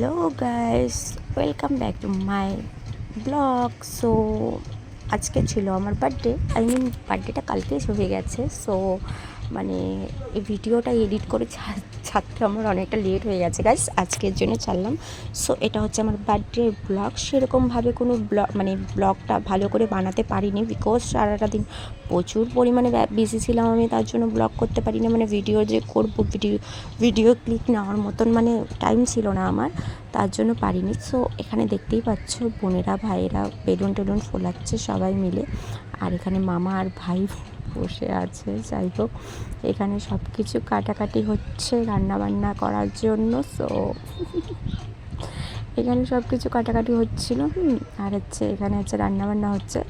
Hello guys welcome back to my blog so আজকে ছিল আমার বার্থডে আই মিন বার্থডেটা কালকেই হয়ে গেছে সো মানে এই ভিডিওটা এডিট করে ছাড়তে আমার অনেকটা লেট হয়ে গেছে। গাইস আজকের জন্য ছাড়লাম। সো এটা হচ্ছে আমার বার্থডে ব্লগ সেরকমভাবে কোনো ব্লগ মানে ব্লগটা ভালো করে বানাতে পারিনি বিকজ সারাটা দিন প্রচুর পরিমাণে বিজি ছিলাম আমি, তার জন্য ব্লগ করতে পারিনি। মানে ভিডিও যে করব ভিডিও ভিডিও ক্লিক নেওয়ার মতন মানে টাইম ছিল না আমার, তার জন্য পারিনি। সো এখানে দেখতেই পাচ্ছ বোনেরা, ভাইয়েরা বেলুন টেলুন ফোলাচ্ছে সবাই মিলে। আর এখানে মামা আর ভাই বসে আছে। যাই হোক, এখানে সব কিছু কাটাকাটি হচ্ছে রান্নাবান্না করার জন্য সো এখানে সব কিছু কাটাকাটি হচ্ছিল। আর হচ্ছে এখানে হচ্ছে রান্নাবান্না হচ্ছে।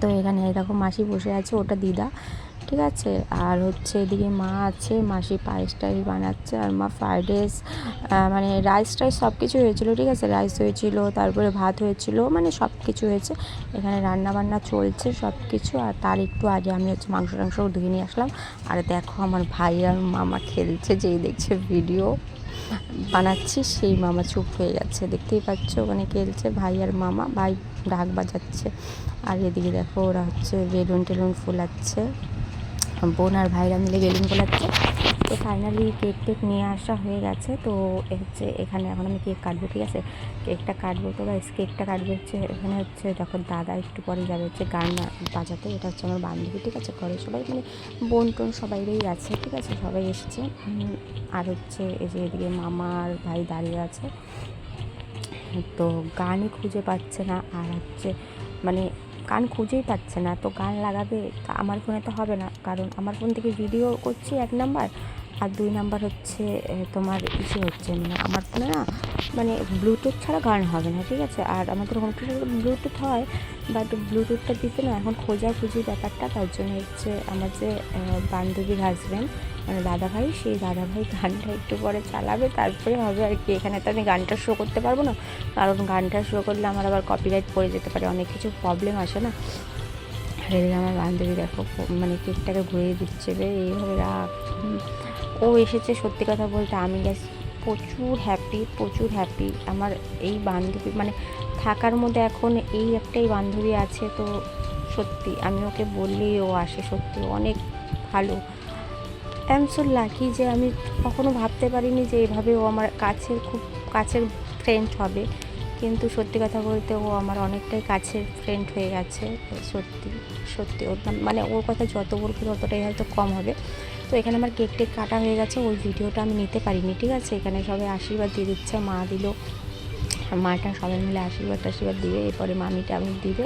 তো এখানে এরকম মাসি বসে আছে, ওটা দিদা। ঠিক আছে? আর হচ্ছে এদিকে মা আছে, মাসি পায়েস টাইস বানাচ্ছে, আর মা ফ্রাইড রাইস মানে রাইস টাইস সব কিছু হয়েছিল, ঠিক আছে? রাইস হয়েছিল, তারপরে ভাত হয়েছিল মানে সব কিছু হয়েছে। এখানে রান্না বান্না চলছে সব কিছু আর তার একটু আগে আমি হচ্ছে মাংস টাংস ধুয়ে নিয়ে আসলাম। আর দেখো আমার ভাই আর মামা খেলছে, যেই দেখছে ভিডিও বানাচ্ছি, সেই মামা চুপ হয়ে যাচ্ছে দেখতেই পাচ্ছ ওখানে খেলছে ভাই আর মামা, ভাই ঢাক বাজাচ্ছে। আর এদিকে দেখো ওরা হচ্ছে বেলুন টেলুন ফোলাচ্ছে। বোন আর ভাইরা মিলে বেলুন ফোলাচ্ছে তো ফাইনালি কেক টেক নিয়ে আসা হয়ে গেছে। তো হচ্ছে এখানে এখন আমি কেক কাটবো, ঠিক আছে? কেকটা কাটবো তো গাইস কেকটা কাটবো হচ্ছে, এখানে হচ্ছে যখন দাদা একটু পরে যাবে হচ্ছে গান বাজাতে। এটা হচ্ছে আমার বান্ধবী, ঠিক আছে? ঘরে সবাই মানে বোন টোন সবাইরই আছে, ঠিক আছে? সবাই এসছে। আর হচ্ছে এই যে এদিকে মামা আর ভাই দাঁড়িয়ে আছে। তো গানই খুঁজে পাচ্ছে না। আর হচ্ছে মানে গান খুঁজেই পাচ্ছে না। তো গান লাগাবে, তা আমার ফোনে তো হবে না। কারণ আমার ফোন থেকে ভিডিও করছি এক নাম্বার, আর দুই নাম্বার হচ্ছে তোমার ইসে হচ্ছে। মানে আমার ফোনে না মানে ব্লুটুথ ছাড়া গান হবে না, ঠিক আছে? আর আমাদের হোম থিয়েটারে ব্লুটুথ হয় বাট ব্লুটুথটা দিতে না, এখন খোঁজাখুঁজি ব্যাপারটা। তার জন্য হচ্ছে আমার যে বান্ধবীর হাজব্যান্ড মানে দাদা ভাই সেই দাদা ভাই গানটা একটু পরে চালাবে, তারপরে হবে আর কি। এখানে তো আমি গানটা শো করতে পারব না, কারণ গানটা শো করলে আমার আবার কপিরাইট পড়ে যেতে পারে, অনেক কিছু প্রবলেম আসে না। আর এদিকে আমার বান্ধবী দেখো মানে কেকটাকে ঘুরিয়ে দিচ্ছে রে এইভাবে রাখ ও এসেছে সত্যি কথা বলতে, আমি গ্যাস প্রচুর হ্যাপি প্রচুর হ্যাপি আমার এই বান্ধবী মানে থাকার মধ্যে এখন এই একটাই বান্ধবী আছে, তো সত্যি, আমি ওকে বললেই ও আসে, সত্যি অনেক ভালো। এম সো লাকি যে আমি কখনো ভাবতে পারিনি যে এভাবে ও আমার কাছের খুব কাছের ফ্রেন্ড হবে। কিন্তু সত্যি কথা বলতে ও আমার অনেকটাই কাছের ফ্রেন্ড হয়ে গেছে, সত্যি সত্যি। ওর মানে ওর কথা যত বলব ততটাই হয়তো কম হবে। তো এখানে আমার কেক টেক কাটা হয়ে গেছে, ওই ভিডিওটা আমি নিতে পারিনি, ঠিক আছে? এখানে সবাই আশীর্বাদ দিয়ে দিচ্ছে, মা দিল, মাটা সবাই মিলে আশীর্বাদ টাশীর্বাদ দিবে এরপরে মামিটা আমি দিবে।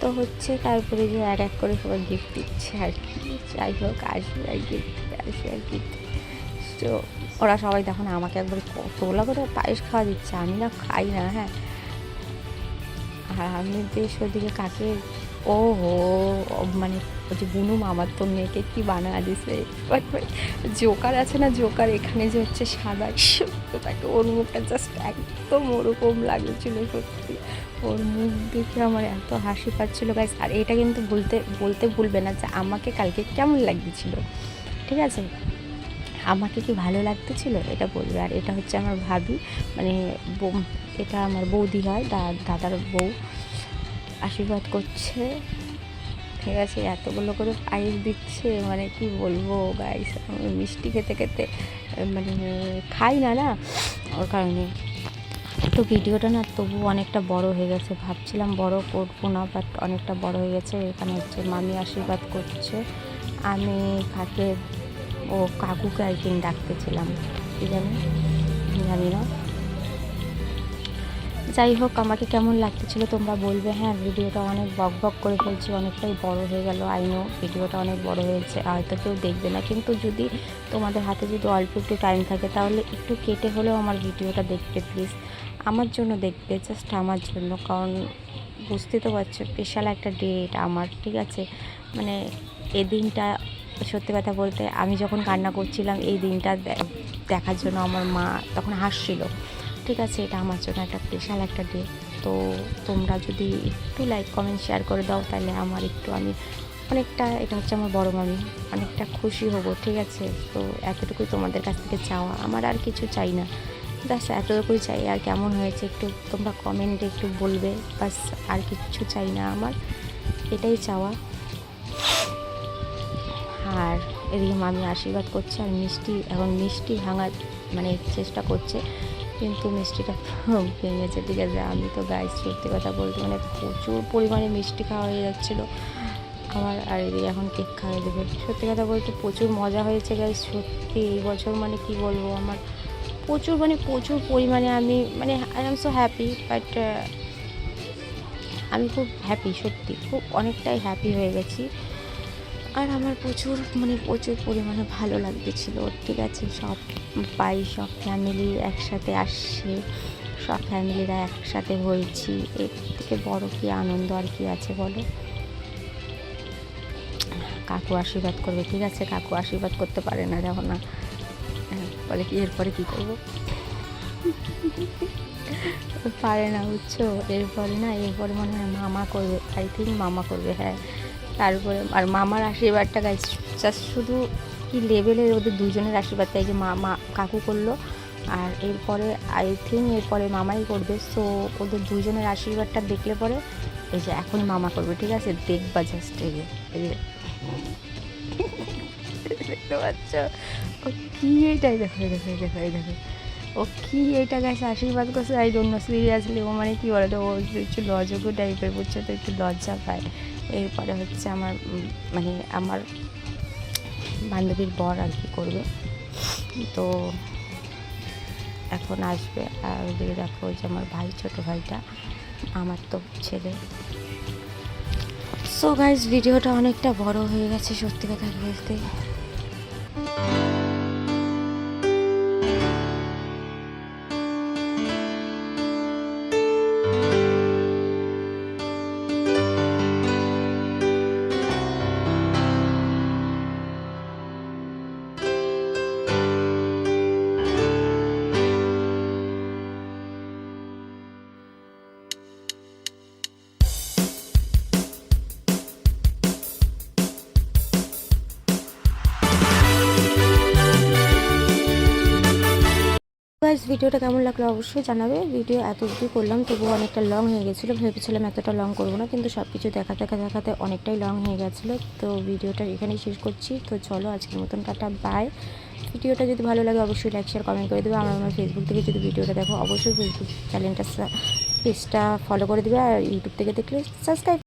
তো হচ্ছে তারপরে যে এক এক করে সবাই গিফট দিচ্ছে আর কি। যাই হোক, আসবে আর গিফট আসবে আর গিফট তো ওরা সবাই দেখো না আমাকে একবার কতগুলো করে পায়েস খাওয়া দিচ্ছে, আমি না খাই না হ্যাঁ। আর আমি বেশ ওদিকে কাকে ও হো মানে ওই যে বুনু মামার তো মেয়েকে কি বানা দিছে। জোকার আছে না জোকার এখানে যে হচ্ছে সাদা, তাকে ওর মুখটা জাস্ট একদম ওরকম লাগছিল সত্যি। ওর মুখ দেখে আমার এত হাসি পাচ্ছিল গাইস আর এটা কিন্তু বলতে বলতে ভুলবে না যে আমাকে কালকে কেমন লাগতেছিল, ঠিক আছে? আমাকে কি ভালো লাগতেছিল? এটা বলবে। আর এটা হচ্ছে আমার ভাবি মানে এটা আমার বৌদি হয় দাদার বউ। আশীর্বাদ করছে, ঠিক আছে? এতগুলো করে পায়েস দিচ্ছে মানে কি বলব গাইস আমি মিষ্টি খেতে খেতে মানে খাই না না? ওর কারণে তো ভিডিওটা না তবু অনেকটা বড় হয়ে গেছে। ভাবছিলাম বড় করব না বাট অনেকটা বড় হয়ে গেছে। এখানে হচ্ছে মামি আশীর্বাদ করছে। আমি ফাঁকে ও কাকুকে আর কি ডাকতেছিলাম। কি জানি? জানি না। যাই হোক, আমাকে কেমন লাগতেছিল তোমরা বলবে। হ্যাঁ ভিডিওটা অনেক বক বক করে ফেলছি, অনেকটাই বড় হয়ে গেল। আইনো ভিডিওটা অনেক বড় হয়েছে, হয়তো কেউ দেখবে না। কিন্তু যদি তোমাদের হাতে যদি অল্প একটু টাইম থাকে, তাহলে একটু কেটে হলেও আমার ভিডিওটা দেখবে প্লিজ আমার জন্য দেখবে জাস্ট আমার জন্য। কারণ বুঝতে তো পারছ স্পেশাল একটা ডেট আমার, ঠিক আছে? মানে এই দিনটা, সত্যি কথা বলতে, আমি যখন কান্না করছিলাম, এই দিনটা দেখার জন্য আমার মা তখন হাসছিল। ঠিক আছে, এটা আমার জন্য একটা স্পেশাল একটা ডে তো তোমরা যদি একটু লাইক কমেন্ট শেয়ার করে দাও, তাহলে আমার একটু আমি অনেকটা, এটা হচ্ছে আমার বড় মামি, অনেকটা খুশি হব, ঠিক আছে? তো এতটুকুই তোমাদের কাছ থেকে চাওয়া। আমার আর কিছু চাই না। ব্যাস, এতটুকুই চাই। আর কেমন হয়েছে একটু তোমরা কমেন্টে একটু বলবে। বাস আর কিচ্ছু চাই না আমার। এটাই চাওয়া। আর এদিকে মামি আশীর্বাদ করছে, আর মিষ্টি, এখন মিষ্টি ভাঙার মানে চেষ্টা করছে। কিন্তু মিষ্টিটা ভেঙেছে। ঠিক আছে, আমি তো গায়ে সত্যি কথা বলতে মানে প্রচুর পরিমাণে মিষ্টি খাওয়া হয়ে যাচ্ছিল আমার। আর এদিকে এখন কেক খাওয়াই দেবে সত্যি কথা বলতে প্রচুর মজা হয়েছে গাই সত্যি এই বছর মানে কি বলব আমার। প্রচুর মানে প্রচুর পরিমাণে আমি মানে I am so happy but আমি খুব হ্যাপি সত্যি, খুব অনেকটাই হ্যাপি হয়ে গেছি। আর আমার প্রচুর মানে প্রচুর পরিমাণে ভালো লাগতেছিল, ঠিক আছে, সব পাই, সব ফ্যামিলি একসাথে আসছে, সব ফ্যামিলিরা একসাথে হয়েছি, এর থেকে বড় কি আনন্দ আর কি আছে বলো? কাকু আশীর্বাদ করবে, ঠিক আছে, কাকু আশীর্বাদ করতে পারে না দেখো না। বলে কি, এরপরে কী করব? পারে না, বুঝছ? এরপরে না, এরপরে মনে হয় মামা করবে। আই থিঙ্ক মামা করবে হ্যাঁ। তারপরে আর মামার আশীর্বাদটা গাইজ জাস্ট শুধু কি লেভেলের ওদের দুজনের আশীর্বাদ, তাই যে মামা কাকু করল। আর এরপরে আই থিঙ্ক এরপরে মামাই করবে। সো ওদের দুজনের আশীর্বাদটা দেখলে পরে এই যে এখনই মামা করবে, ঠিক আছে? দেখবা জাস্ট এই যে। দেখতে পাচ্ছ? ও কি এইটাই দেখো, এই দেখো দেখো, এই দেখো। ও কি এইটা গাছ আশীর্বাদ করছে। ডোন্ট নো সিরিয়াসলি ও মানে কি বলতো, ও একটু লজগু টাইপের বুঝছ? তো একটু লজ্জা পায়। এরপরে হচ্ছে আমার মানে আমার বান্ধবীর বর আর কি করবে। তো এখন আসবে। আর ওদিকে দেখো যে আমার ভাই, ছোট ভাইটা, আমার তো ছেলে। সো গাইজ ভিডিওটা অনেকটা বড় হয়ে গেছে, সত্যি কথা বলতে। গাইজ ভিডিওটা কেমন লাগল অবশ্যই জানাবে। ভিডিও এত অবধি করলাম, তবুও অনেকটা লং হয়ে গেছিল। ভেবেছিলাম এতটা লং করব না, কিন্তু সব কিছু দেখা দেখা দেখাতে অনেকটাই লং হয়ে গেছিল। তো ভিডিওটা এখানেই শেষ করছি। তো চলো আজকের মতন টাটা বাই ভিডিওটা যদি ভালো লাগে অবশ্যই লাইক শেয়ার কমেন্ট করে দেবে। আমার আমার ফেসবুক থেকে যদি ভিডিওটা দেখো, অবশ্যই ফেসবুক চ্যানেলটা পেজটা ফলো করে দেবে। আর ইউটিউব থেকে দেখলে সাবস্ক্রাইব